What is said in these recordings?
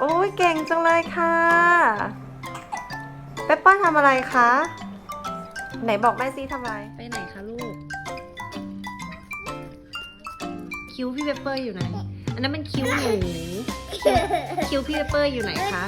โอ้ยเก่งจังเลยค่ะเปปเปอร์ทำอะไรคะ ไหนบอกแม่ซีทำอะไร ไปไหนคะลูก คิ้วพี่เปปเปอร์อยู่ไหน อันนั้นมันคิ้วหนูคิ้วคิ้วพี่เปปเปอร์อยู่ไหนคะ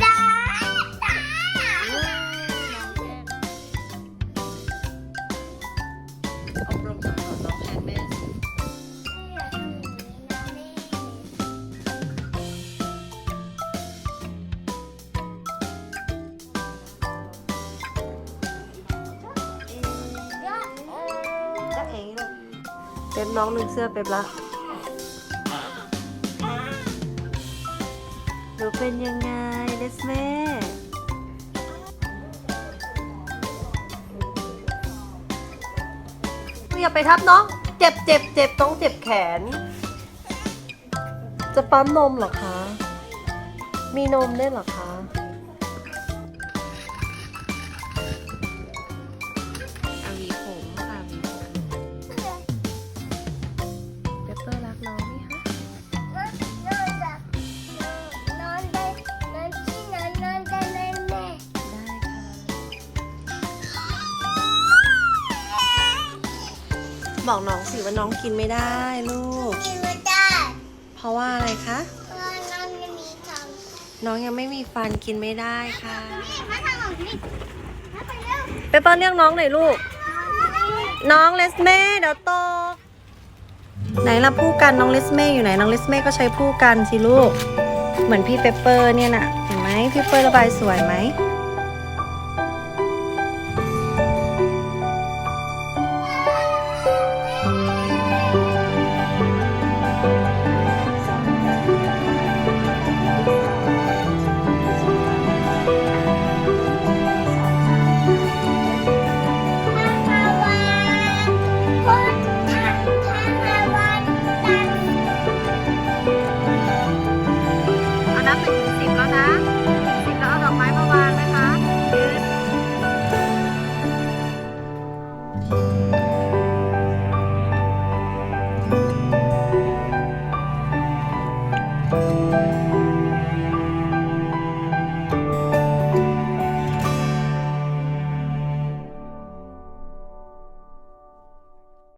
เองลูกเป๊ปน้องลืมเสื้อเป๊ปละหนูเป็นยังไงเดสเม่อย่าไปทับน้อง เจ็บเจ็บเจ็บต้องเจ็บแขน จะปั๊มนมหรอคะ มีนมได้หรอคะ บอกน้องสิว่าน้องกินไม่ได้ลูกเพราะว่าอะไรคะน้องยังไม่มีฟันกินไม่ได้ค่ะเปปเปอร์เรียกน้องหน่อยลูก น้องเลสเม่เดี๋ยวโตกไหนล่ะผู้กันน้องเลสเม่อยู่ไหนน้องเลสเม่ก็ใช้ผู้กันสิลูก เหมือนพี่เปปเปอร์เนี่ยน่ะ เห็นไหมพี่เปปเปอร์ระบายสวยไหม เอานับห